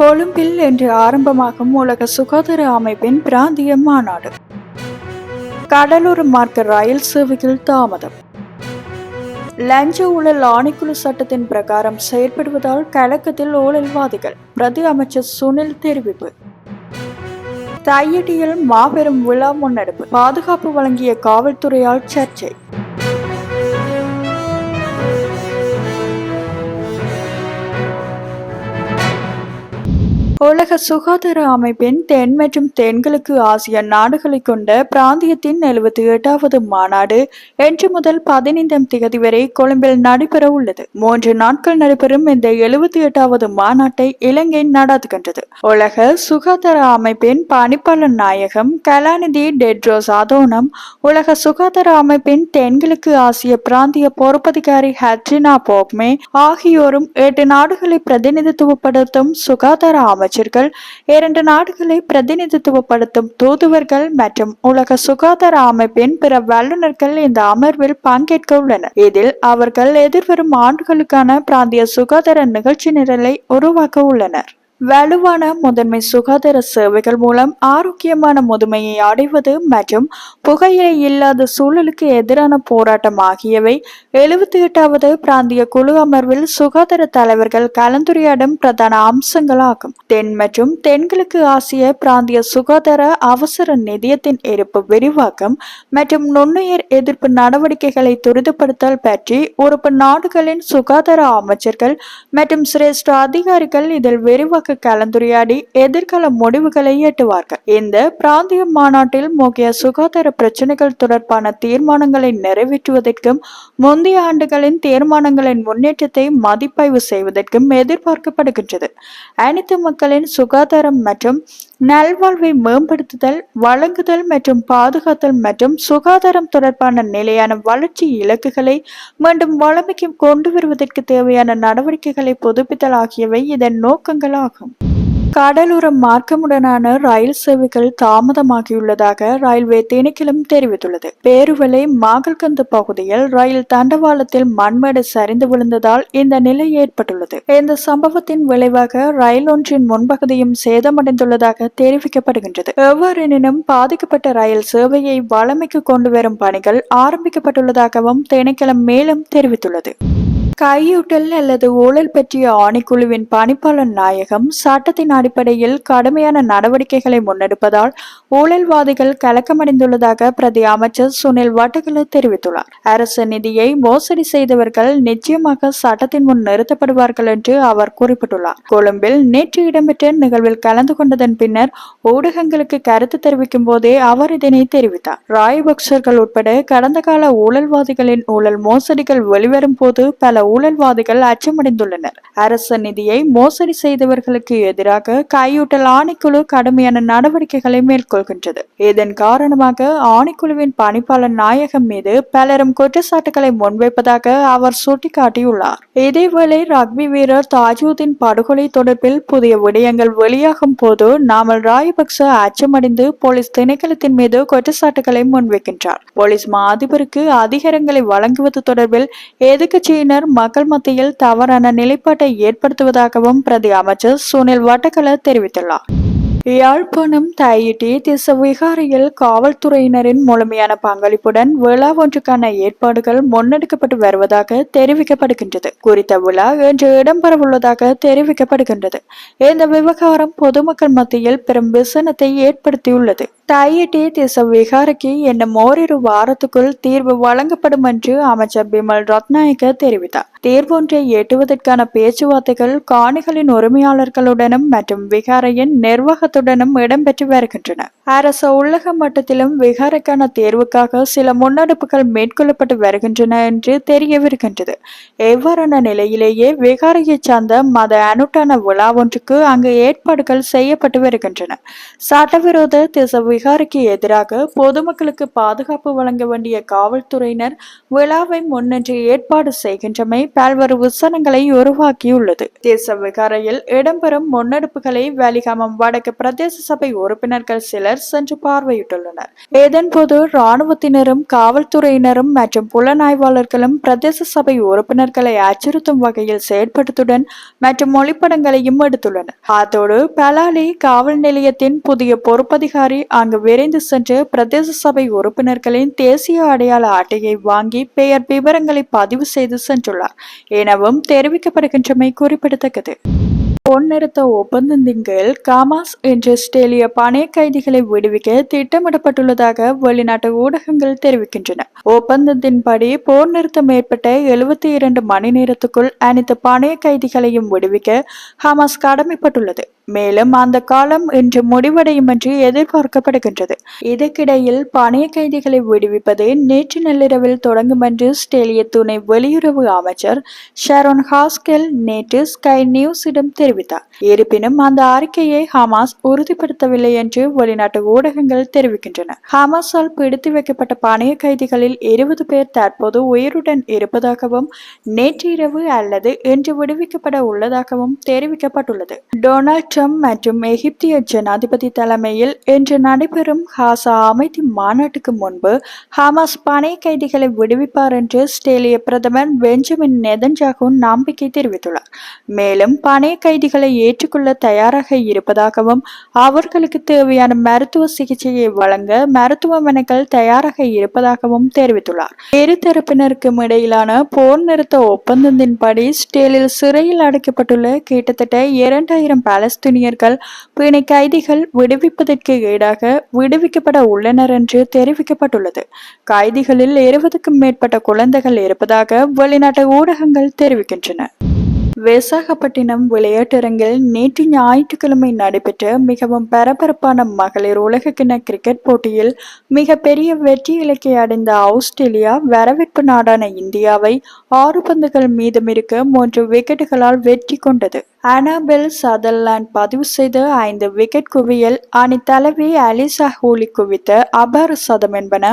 கொழும்பில் இன்று ஆரம்பமாகும் உலக சுகாதார அமைப்பின் பிராந்திய மாநாடு. கடலூர் மார்க்க ரயில் சேவையில் தாமதம். லஞ்ச ஊழல் ஆணைக்குழு சட்டத்தின் பிரகாரம் செயற்படுவதால் கழகத்தில் ஊழல்வாதிகள் பிரதி அமைச்சர் சுனில் தெரிவிப்பு. தையடியில் மாபெரும் விழா முன்னெடுப்பு. பாதுகாப்பு வழங்கிய காவல்துறையால் சர்ச்சை. உலக சுகாதார அமைப்பின் தென் மற்றும் தென்கிழக்கு ஆசிய நாடுகளை கொண்ட பிராந்தியத்தின் எழுபத்தி எட்டாவது மாநாடு இன்று முதல் பதினைந்தாம் தேதி வரை கொழும்பில் நடைபெற உள்ளது. மூன்று நாட்கள் நடைபெறும் இந்த எழுபத்தி எட்டாவது மாநாட்டை இலங்கை நடத்துகின்றது உலக சுகாதார அமைப்பின் பணிப்பாளர் நாயகம் கலாநிதி டெட்ரோஸ் அதோனம் உலக சுகாதார அமைப்பின் தென்கிழக்கு ஆசிய பிராந்திய பொறுப்பதிகாரி ஹட்ரினா போக்மே ஆகியோரும் எட்டு நாடுகளை பிரதிநிதித்துவப்படுத்தும் சுகாதார அமைச்சர்கள் இரண்டு நாடுகளை பிரதிநிதித்துவப்படுத்தும் தூதுவர்கள் மற்றும் உலக சுகாதார அமைப்பின் பிற வல்லுநர்கள் இந்த அமர்வில் பங்கேற்க உள்ளனர். இதில் அவர்கள் எதிர்வரும் ஆண்டுகளுக்கான பிராந்திய சுகாதார நிகழ்ச்சி நிரலை உருவாக்க உள்ளனர். வலுவான முதன்மை சுகாதார சேவைகள் மூலம் ஆரோக்கியமான முதுமையை அடைவது மற்றும் புகையிலை இல்லாத சூழலுக்கு எதிரான போராட்டம் ஆகியவை எழுபத்தி எட்டாவது பிராந்திய குழு அமர்வில் சுகாதார தலைவர்கள் கலந்துரையாடும் பிரதான அம்சங்களாகும். தென் மற்றும் தென்கிழக்கு ஆசிய பிராந்திய சுகாதார அவசர நிதியத்தின் இருப்பு விரிவாக்கம் மற்றும் நுண்ணுயிர் எதிர்ப்பு நடவடிக்கைகளை துரிதப்படுத்தல் பற்றி உறுப்பு நாடுகளின் சுகாதார அமைச்சர்கள் மற்றும் சிரேஷ்ட அதிகாரிகள் இதில் விரிவாக்க கலந்துரையாடி எதிர்கால முடிவுகளை எட்டுவார்கள். இந்த பிராந்திய மாநாட்டில் முக்கிய சுகாதார பிரச்சனைகள் தொடர்பான தீர்மானங்களை நிறைவேற்றுவதற்கும் முந்தைய ஆண்டுகளின் தீர்மானங்களின் முன்னேற்றத்தை மதிப்பாய்வு செய்வதற்கும் எதிர்பார்க்கப்படுகின்றது. அனைத்து மக்களின் சுகாதாரம் மற்றும் நல்வாழ்வை மேம்படுத்துதல் வழங்குதல் மற்றும் பாதுகாத்தல் மற்றும் சுகாதாரம் தொடர்பான நிலையான வளர்ச்சி இலக்குகளை மீண்டும் வளமைக்கு கொண்டு வருவதற்கு தேவையான நடவடிக்கைகளை புதுப்பித்தல் ஆகியவை இதன் நோக்கங்களாகும். கடலோர மார்க்கமுடனான ரயில் சேவைகள் தாமதமாகியுள்ளதாக ரயில்வே திணைக்களம் தெரிவித்துள்ளது. பேருவலை மாகல்கந்து பகுதியில் ரயில் தண்டவாளத்தில் மண்மேடு சரிந்து விழுந்ததால் இந்த நிலை ஏற்பட்டுள்ளது. இந்த சம்பவத்தின் விளைவாக ரயில் ஒன்றின் முன்பகுதியும் சேதமடைந்துள்ளதாக தெரிவிக்கப்படுகின்றது. எவ்வாறெனினும் பாதிக்கப்பட்ட ரயில் சேவையை வளமைக்கு கொண்டு வரும் பணிகள் ஆரம்பிக்கப்பட்டுள்ளதாகவும் திணைக்களம் மேலும் தெரிவித்துள்ளது. கையூட்டல் அல்லது ஊழல் பற்றிய ஆணைக்குழுவின் பணிப்பாளர் நாயகம் சட்டத்தின் அடிப்படையில் கடுமையான நடவடிக்கைகளை முன்னெடுப்பதால் ஊழல்வாதிகள் கலக்கமடைந்துள்ளதாக பிரதி அமைச்சர் சுனில் வட்டகல தெரிவித்துள்ளார். அரசு நிதியை மோசடி செய்தவர்கள் நிச்சயமாக சட்டத்தின் முன் நிறுத்தப்படுவார்கள் என்று அவர் குறிப்பிட்டுள்ளார். கொழும்பில் நேற்று இடம்பெற்ற நிகழ்வில் கலந்து கொண்டதன் பின்னர் ஊடகங்களுக்கு கருத்து தெரிவிக்கும் போதே அவர் இதனை தெரிவித்தார். ராயபக்சர்கள் உட்பட கடந்த கால ஊழல்வாதிகளின் ஊழல் மோசடிகள் வெளிவரும் போது பல ஊழல்வாதிகள் அச்சமடைந்துள்ளனர். அரசு நிதியை மோசடி செய்தவர்களுக்கு எதிராக கையூட்டல் ஆணைக்குழு கடுமையான நடவடிக்கைகளை மேற்கொள்கின்றது. இதன் காரணமாக ஆணைக்குழுவின் பணிப்பாளர் நாயகம் மீது பலரும் குற்றச்சாட்டுகளை முன்வைப்பதாக அவர் சுட்டிக்காட்டியுள்ளார். இதேவேளை ரக்பி வீரர் தாஜூதின் படுகொலை தொடர்பில் புதிய விடயங்கள் வெளியாகும் போது நாமல் ராயபக்ச அச்சமடைந்து போலீஸ் திணைக்களத்தின் மீது குற்றச்சாட்டுகளை முன்வைக்கின்றார். போலீஸ் மா அதிபருக்கு அதிகாரங்களை வழங்குவது தொடர்பில் எதிர்க்கட்சியினர் மக்கள் மத்தியில் தவறான நிலைப்பாட்டை ஏற்படுத்துவதாகவும் பிரதி அமைச்சர் சுனில் வட்டக்கல தெரிவித்துள்ளார். யாழ்ப்பாணம் தையிட்டி திச விகாரையில் காவல்துறையினரின் முழுமையான பங்களிப்புடன் விழா ஒன்றுக்கான ஏற்பாடுகள் முன்னெடுக்கப்பட்டு வருவதாக தெரிவிக்கப்படுகின்றது. குறித்த விழா இன்று இடம்பெறவுள்ளதாக தெரிவிக்கப்படுகின்றது. இந்த விவகாரம் பொதுமக்கள் மத்தியில் பெரும் விசனத்தை ஏற்படுத்தியுள்ளது. தையிட்டி திச விகாரைக்கு இன்னும் ஓரிரு வாரத்துக்குள் தீர்வு வழங்கப்படும் என்று அமைச்சர் பிமல் ரத்நாயக்க தெரிவித்தார். தீர்வொன்றை எட்டுவதற்கான பேச்சுவார்த்தைகள் காணிகளின் உரிமையாளர்களுடனும் மற்றும் விகாரையின் நிர்வாகத்துடனும் இடம்பெற்று வருகின்றன. அரசு உள்ளக மட்டத்திலும் விகாரைக்கான தேர்வுக்காக சில முன்னெடுப்புகள் மேற்கொள்ளப்பட்டு வருகின்றன என்று தெரியவிருக்கின்றது. எவ்வாறான நிலையிலேயே விகாரையை சார்ந்த மத அனுட்டான விழா ஒன்றுக்கு அங்கு ஏற்பாடுகள் செய்யப்பட்டு வருகின்றன. சட்டவிரோத திசை பீகாருக்கு எதிராக பொதுமக்களுக்கு பாதுகாப்பு வழங்க வேண்டிய காவல்துறையினர் விழாவை முன்னின்று ஏற்பாடு செய்கின்றமை பல்வேறு விசனங்களை உருவாக்கியுள்ளது. தேச விகாரையில் இடம்பெறும் முன்னெடுப்புகளை வேலிகாமம் வடக்கு பிரதேச சபை உறுப்பினர்கள் சிலர் சென்று பார்வையிட்டுள்ளனர். இதன்போது இராணுவத்தினரும் காவல்துறையினரும் மற்றும் புலனாய்வாளர்களும் பிரதேச சபை உறுப்பினர்களை அச்சுறுத்தும் வகையில் செயற்படுத்துடன் மற்றும் ஒளிப்படங்களையும் எடுத்துள்ளனர். அதோடு பலாலி காவல் நிலையத்தின் புதிய பொறுப்பதிகாரி அங்கு விரைந்து சென்று பிரதேச சபை உறுப்பினர்களின் தேசிய அடையாள அட்டையை வாங்கி பெயர் விவரங்களை பதிவு செய்து சென்றுள்ளார் எனவும் தெரிவிக்கப்படுகின்றமை குறிப்பிடத்தக்கது. பொன்னிறுத்த ஒப்பந்தத்தின் கீழ் காமாஸ் என்ற ஆஸ்திரேலிய பணைய கைதிகளை விடுவிக்க திட்டமிடப்பட்டுள்ளதாக வெளிநாட்டு ஊடகங்கள் தெரிவிக்கின்றன. ஒப்பந்தத்தின்படி போர் நிறுத்தம் ஏற்பட்ட எழுபத்தி இரண்டு மணி நேரத்துக்குள் அனைத்து பணைய கைதிகளையும் விடுவிக்க ஹமாஸ் கடமைப்பட்டுள்ளது. மேலும் அந்த காலம் இன்று முடிவடையும் என்று எதிர்பார்க்கப்படுகின்றது. இதற்கிடையில் பணைய கைதிகளை விடுவிப்பது நேற்று நள்ளிரவில் தொடங்கும் என்று ஆஸ்திரேலிய துணை வெளியுறவு அமைச்சர் ஷரோன் ஹாஸ்கெல் நேற்று ஸ்கை நியூஸிடம் தெரிவித்தார். இருப்பினும் அந்த அறிக்கையை ஹமாஸ் உறுதிப்படுத்தவில்லை என்று வெளிநாட்டு ஊடகங்கள் தெரிவிக்கின்றன. ஹமாஸால் பிடித்து வைக்கப்பட்ட பணைய கைதிகளில் இருபது பேர் தற்போது உயிருடன் இருப்பதாகவும் நேற்று இரவு அல்லது இன்று விடுவிக்கப்பட உள்ளதாகவும் தெரிவிக்கப்பட்டுள்ளது. டொனால்ட் ட்ரம்ப் மற்றும் எகிப்திய ஜனாதிபதி தலைமையில் இன்று நடைபெறும் ஹாசா அமைதி மாநாட்டுக்கு முன்பு ஹமாஸ் பனை கைதிகளை விடுவிப்பார் என்று ஆஸ்திரேலிய பிரதமர் பெஞ்சமின் நெதன்ஜாகு நம்பிக்கை தெரிவித்துள்ளார். மேலும் பனை கைதிகளை ஏற்றுக்கொள்ள தயாராக இருப்பதாகவும் அவர்களுக்கு தேவையான மருத்துவ சிகிச்சையை வழங்க மருத்துவமனைகள் தயாராக இருப்பதாகவும் தெரிவித்துள்ளார். இரு தரப்பினருக்கும் இடையிலான போர் நிறுத்த ஒப்பந்தத்தின்படி ஸ்டேலில் சிறையில் அடைக்கப்பட்டுள்ள கிட்டத்தட்ட இரண்டாயிரம் பாலஸ்தீனியர்கள் பிணை கைதிகள் விடுவிப்பதற்கு ஈடாக விடுவிக்கப்பட உள்ளனர் என்று தெரிவிக்கப்பட்டுள்ளது. கைதிகளில் இருபதுக்கும் மேற்பட்ட குழந்தைகள் இருப்பதாக வெளிநாட்டு ஊடகங்கள் தெரிவிக்கின்றன. விசாகப்பட்டினம் விளையாட்டரங்கில் நேற்று ஞாயிற்றுக்கிழமை நடைபெற்ற மிகவும் பரபரப்பான மகளிர் உலகக்கிண கிரிக்கெட் போட்டியில் மிகப்பெரிய வெற்றி இலக்கை அடைந்த ஆஸ்திரேலியா வரவேற்பு நாடான இந்தியாவை ஆறு பந்துகள் மீதமிருக்க மூன்று விக்கெட்டுகளால் வெற்றி கொண்டது. அனாபெல் சதர்லாண்ட் பதிவு செய்த ஐந்து விக்கெட் குவியல் அணி தலைவி அலிசா ஹூலி குவித்த அபார சதம் என்பன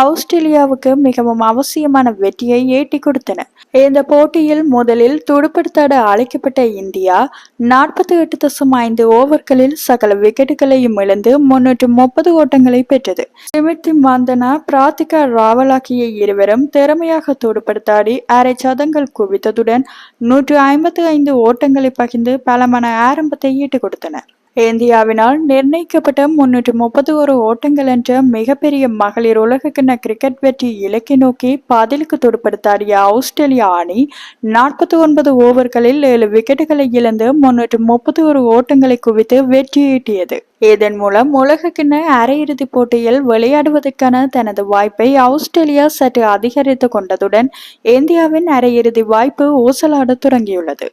ஆஸ்திரேலியாவுக்கு மிகவும் அவசியமான வெற்றியை ஏட்டி கொடுத்தன. இந்த போட்டியில் முதலில் துடுப்படுத்தாட அழைக்கப்பட்ட இந்தியா நாற்பத்தி எட்டு தசம் ஐந்து ஓவர்களில் சகல விக்கெட்டுகளையும் இழந்து முன்னூற்று முப்பது ஓட்டங்களை பெற்றது. சிமித்தி மந்தனா பிராத்திகா ராவல் ஆகிய இருவரும் திறமையாக துடுப்படுத்தாடி அரை சதங்கள் குவித்ததுடன் நூற்று ஐம்பத்தி ஐந்து ஓட்டங்களை பகிர்ந்து பலமான ஆரம்பத்தை ஈட்டுக் கொடுத்தனர் இந்தியாவினால் நிர்ணயிக்கப்பட்ட முன்னூற்று முப்பத்தி ஒரு ஓட்டங்கள் என்ற மிகப்பெரிய மகளிர் உலகக்கிண கிரிக்கெட் வெற்றி இலக்கை நோக்கி பதிலுக்கு துடுப்படுத்தாடிய ஆஸ்திரேலியா அணி நாற்பத்தி ஒன்பது ஓவர்களில் ஏழு விக்கெட்டுகளை இழந்து முன்னூற்று முப்பத்தி ஒரு ஓட்டங்களை குவித்து வெற்றியீட்டியது இதன் மூலம் உலகக்கிண அரையிறுதிப் போட்டியில் விளையாடுவதற்கான தனது வாய்ப்பை ஆஸ்திரேலியா சற்று அதிகரித்து கொண்டதுடன் இந்தியாவின் அரையிறுதி வாய்ப்பு ஊசலாட தொடங்கியுள்ளது.